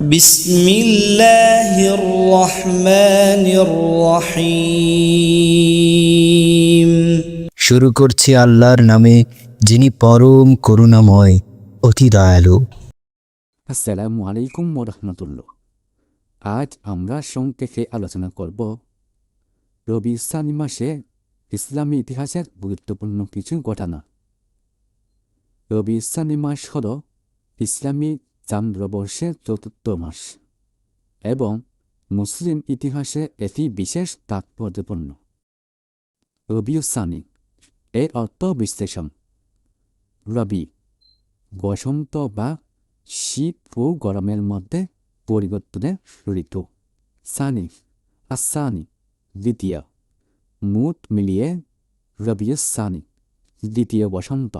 بسم الله الرحمن الرحيم শুরু করছি আল্লাহর নামে যিনি পরম করুণাময় অতি দয়ালু আসসালামু আলাইকুম রহমতুল্লাহ আজ আমরা সংক্ষেপে আলোচনা করব রবি ইসলামী মাসে ইসলামী ইতিহাসের গুরুত্বপূর্ণ কিছু ঘটনা রবি ইসলামী মাস হল ইসলামী চান্দ্রবর্ষের চতুর্থ মাস এবং মুসলিম ইতিহাসে এটি বিশেষ তাৎপর্যপূর্ণ। রবিউসানি এর অর্থ বিশ্লেষণ। রবি, বসন্ত বা শীত ও গরমের মধ্যে পরিবর্তনের ঋতু সানি, আসানি, দ্বিতীয়। মুট মিলিয়ে রবিউস সানি, দ্বিতীয় বসন্ত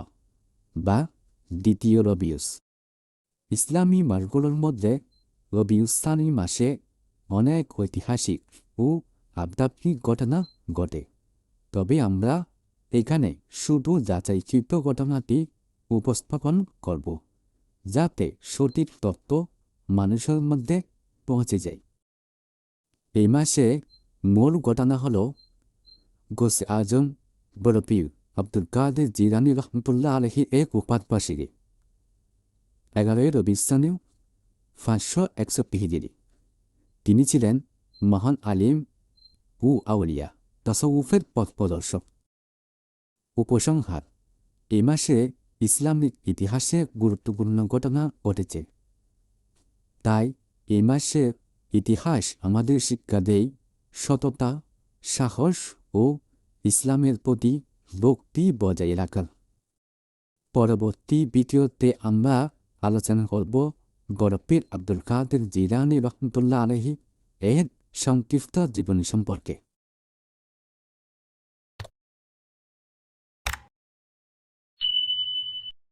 বা দ্বিতীয় রবিউস। ইসলামী মাসগুলোর মধ্যে রবিউস সানি মাসে অনেক ঐতিহাসিক ও আধ্যাত্মিক ঘটনা ঘটে। তবে আমরা এখানে শুধু যাচাইকৃত ঘটনাটি উপস্থাপন করব, যাতে সঠিক তত্ত্ব মানুষের মধ্যে পৌঁছে যায়। এই মাসে মূল ঘটনা হল গোসে আজম বরপিউ আব্দুল কাদের জিরানি রহমতুল্লাহ আলহী এক উপাতবাসীকে এগারোই রবিস্থানীয় পাঁচশো একষট্টি হিজিরি তিনি ছিলেন মহান আলিম উ আউলিয়া, তসউফের পথ প্রদর্শক। উপসংহার এই মাসে ইসলামিক ইতিহাসে গুরুত্বপূর্ণ ঘটনা ঘটেছে। তাই এ মাসে ইতিহাস আমাদের শিক্ষা দেয় সততা, সাহস ও ইসলামের প্রতি ভক্তি বজায় রাখার পরবর্তী ভিডিওতে আমরা আলোচনা করব গরপীর আব্দুল কাদের জিরানি রহমতুল্লাহ আলহী এর সংক্ষিপ্ত জীবনী সম্পর্কে